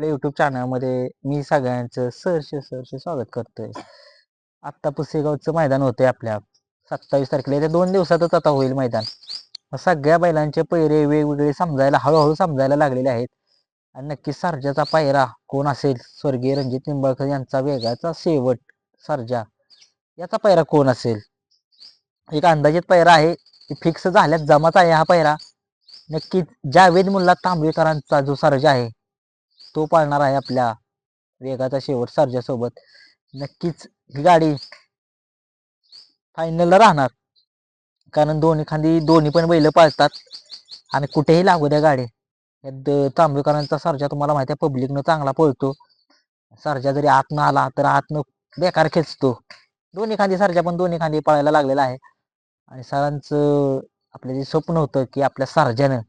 आपल्या युट्यूब चॅनलमध्ये मी सगळ्यांचं सरसे सरसे स्वागत करतोय. आत्ता पुसेगावचं मैदान होतंय आपल्या. सत्तावीस तारखेला येत्या दोन दिवसातच आता होईल मैदान. सगळ्या बैलांचे पैरे वेगवेगळे समजायला हळूहळू समजायला लागलेले आहेत. आणि नक्की सर्जाचा पायरा कोण असेल? स्वर्गीय रणजित निंबाळकर यांचा वेगाचा शेवट सर्जा. याचा पायरा कोण असेल? एक अंदाजित पायरा आहे. फिक्स झाल्यात जमाच आहे हा पायरा. नक्कीच जावेद मुल्ला तांबेकरांचा जो सर्जा आहे तो पाळणार आहे आपल्या वेगाचा शेवट सर्जासोबत. नक्कीच ही गाडी फायनलला राहणार. कारण दोन्ही खांदी दोन्ही पण बैल पाळतात. आणि कुठेही लागू द्या गाडी. द तांबवेकरांचा सर्जा तुम्हाला माहिती आहे पब्लिकनं चांगला पळतो. सर्जा जरी आतनं आला तर आतनं बेकार खेचतो. दोन्ही खांदी सर्जा पण दोन्ही खांदी पळायला लागलेला आहे. आणि सरांचं आपलं जे स्वप्न होतं की आपल्या सर्जानं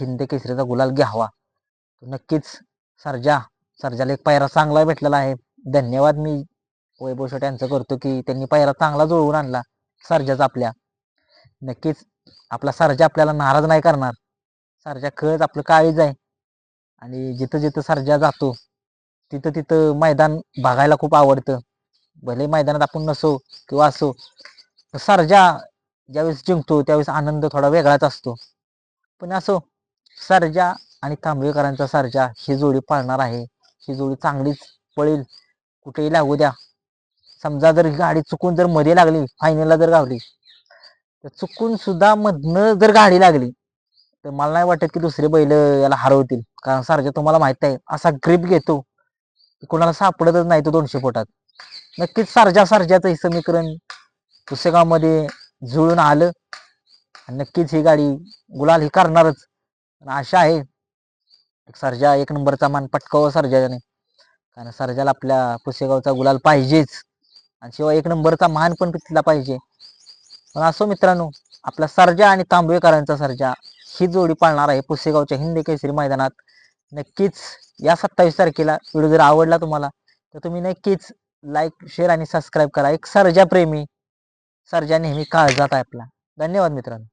हिंद केसरीचा गुलाल घ्यावा. नक्कीच सर्जा सर्जाला एक पायरा चांगला भेटलेला आहे. धन्यवाद मी वैभव शेट यांचं करतो की त्यांनी पायरा चांगला जुळवून आणला. सर्जाचा आपल्या. नक्कीच आपला सर्जा आपल्याला नाराज नाही करणार. सर्जा खरंच आपलं काळीज आहे. आणि जिथं जिथं सर्जा जातो तिथं तिथं मैदान बघायला खूप आवडतं. भले मैदानात आपण नसो किंवा असो तर सर्जा ज्यावेळेस जिंकतो त्यावेळेस आनंद थोडा वेगळाच असतो. पण असो सर्जा आणि तांबवेकरांचा सारजा ही जोडी पाळणार आहे. ही जोडी चांगलीच पळेल. कुठेही लागू द्या. समजा जर गाडी चुकून जर मध्ये लागली फायनलला जर गावली तर चुकून सुद्धा मधनं जर गाडी लागली तर मला नाही वाटत की दुसरे बैल याला हरवतील. कारण सारजा तुम्हाला माहीत आहे असा ग्रीप घेतो. कोणाला सापडतच नाही तो दोनशे फुटात नक्कीच सारजा सर्जाचं हे समीकरण पुस्तकामध्ये जुळून आलं. आणि नक्कीच ही गाडी गुलाल ही करणारच. पण आशा आहे सर्जा एक नंबरचा मान पटकावा सर्जाने. कारण सर्जाला आपल्या पुसेगावचा गुलाल पाहिजेच. आणि शिवाय एक नंबरचा मान पण तिथला पाहिजे. पण असो मित्रांनो आपला सर्जा आणि तांबवेकरांचा सर्जा ही जोडी पाळणार आहे पुसेगावच्या हिंदी केसरी मैदानात. नक्कीच या सत्तावीस तारखेला व्हिडिओ जर आवडला तुम्हाला तर तुम्ही नक्कीच लाईक शेअर आणि सबस्क्राईब करा. एक सर्जा प्रेमी सर्जा नेहमी काळजात आहे आपला. धन्यवाद मित्रांनो.